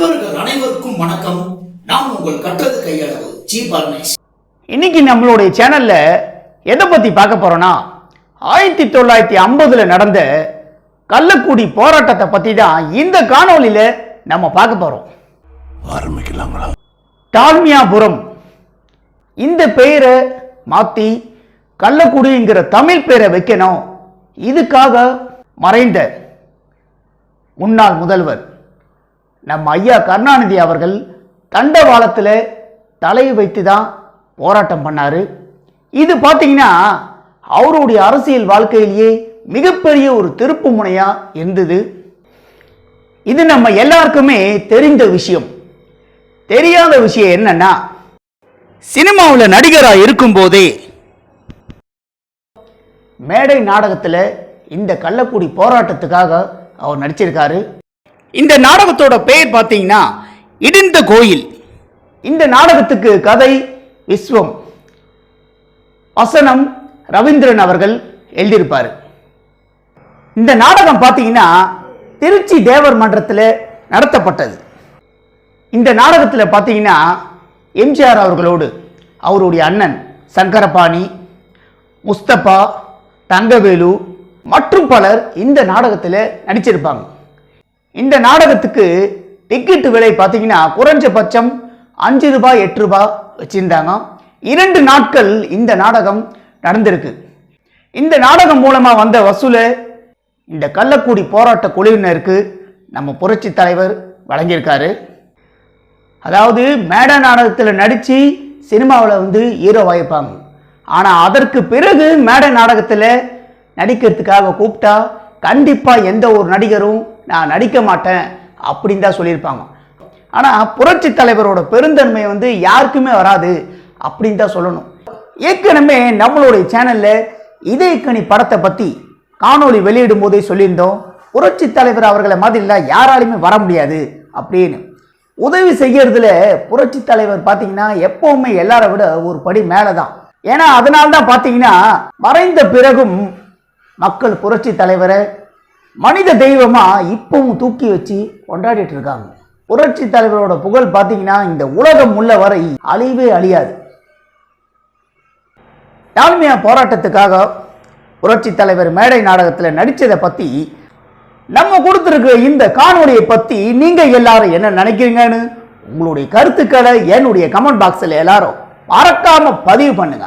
நண்பர்கள் அனைவருக்கும் வணக்கம். நான் உங்கள் கற்றது கையளவு ஜி பரமேஷ் இன்னைக்கு நம்மளுடைய சேனல்ல எதை பத்தி பார்க்க போறோம்னா ஆயிரத்தி தொள்ளாயிரத்தி ஐம்பதுல நடந்த கள்ளக்குடி போராட்டத்தை பத்தி தான் இந்த காணொளியில நம்ம பார்க்க போறோம். ஆரம்பிக்கலாங்களா? டால்மியாபுரம் இந்த பெயரை மாத்தி கள்ளக்குடிங்கிற தமிழ் பெயரை வைக்கணும். இதுக்காக மறைந்த முன்னாள் முதல்வர் நம்ம ஐயா கருணாநிதி அவர்கள் தண்டவாளத்தில் தலையை வைத்து தான் போராட்டம் பண்ணார். இது பார்த்தீங்கன்னா அவருடைய அரசியல் வாழ்க்கையிலேயே மிகப்பெரிய ஒரு திருப்பு முனையாக இருந்தது. இது நம்ம எல்லாருக்குமே தெரிந்த விஷயம். தெரியாத விஷயம் என்னன்னா சினிமாவில் நடிகராக இருக்கும்போதே மேடை நாடகத்தில் இந்த கள்ளக்குடி போராட்டத்துக்காக அவர் நடிச்சிருக்காரு. இந்த நாடகத்தோட பெயர் பார்த்தீங்கன்னா இடிந்த கோயில். இந்த நாடகத்துக்கு கதை விஸ்வம். வசனம் ரவீந்திரன் அவர்கள் எழுதியிருப்பார். இந்த நாடகம் பார்த்தீங்கன்னா திருச்சி தேவர் மன்றத்தில் நடத்தப்பட்டது. இந்த நாடகத்தில் பார்த்தீங்கன்னா எம்ஜிஆர் அவர்களோடு அவருடைய அண்ணன் சங்கரபாணி முஸ்தபா தங்கவேலு மற்றும் பலர் இந்த நாடகத்தில் நடிச்சிருப்பாங்க. இந்த நாடகத்துக்கு டிக்கெட் விலை பார்த்தீங்கன்னா குறைஞ்சபட்சம் அஞ்சு ரூபாய் எட்டு ரூபாய் வச்சுருந்தாங்க. இரண்டு நாட்கள் இந்த நாடகம் நடந்திருக்கு. இந்த நாடகம் மூலமாக வந்த வசூலை இந்த கள்ளக்குடி போராட்ட குழுவினருக்கு நம்ம புரட்சி தலைவர் வழங்கியிருக்காரு. அதாவது மேடை நாடகத்தில் நடித்து சினிமாவில் வந்து ஹீரோ வாய்ப்பாங்க ஆனால் அதற்கு பிறகு மேடை நாடகத்தில் நடிக்கிறதுக்காக கூப்பிட்டா கண்டிப்பாக எந்த ஒரு நடிகரும் நான் நடிக்க மாட்டேன் அப்படின்னு தான் சொல்லியிருப்பாங்க. ஆனால் புரட்சி தலைவரோட பெருந்தன்மை வந்து யாருக்குமே வராது அப்படின்னு தான் சொல்லணும். ஏற்கனவே நம்மளுடைய சேனலில் இதயக்கணி படத்தை பற்றி காணொளி வெளியிடும் போதே சொல்லியிருந்தோம். புரட்சி தலைவர் அவர்களை மாதிரிலாம் யாராலையுமே வர முடியாது அப்படின்னு. உதவி செய்கிறதுல புரட்சி தலைவர் பார்த்தீங்கன்னா எப்போவுமே எல்லாரை விட ஒரு படி மேலே தான் ஏன்னா அதனால்தான் பார்த்தீங்கன்னா மறைந்த பிறகும் மக்கள் புரட்சி தலைவரை மனித தெய்வமா இப்பவும் தூக்கி வச்சு கொண்டாடிட்டு இருக்காங்க. புரட்சி தலைவரோட புகழ் பார்த்தீங்கன்னா இந்த உலகம் உள்ள வரை அழிவே அழியாது. டால்மியா போராட்டத்துக்காக புரட்சி தலைவர் மேடை நாடகத்தில் நடித்ததை பற்றி நம்ம கொடுத்துருக்க இந்த காணொலியை பற்றி நீங்கள் எல்லாரும் என்ன நினைக்கிறீங்கன்னு உங்களுடைய கருத்துக்களை என்னுடைய கமெண்ட் பாக்ஸில் எல்லாரும் மறக்காமல் பதிவு பண்ணுங்க.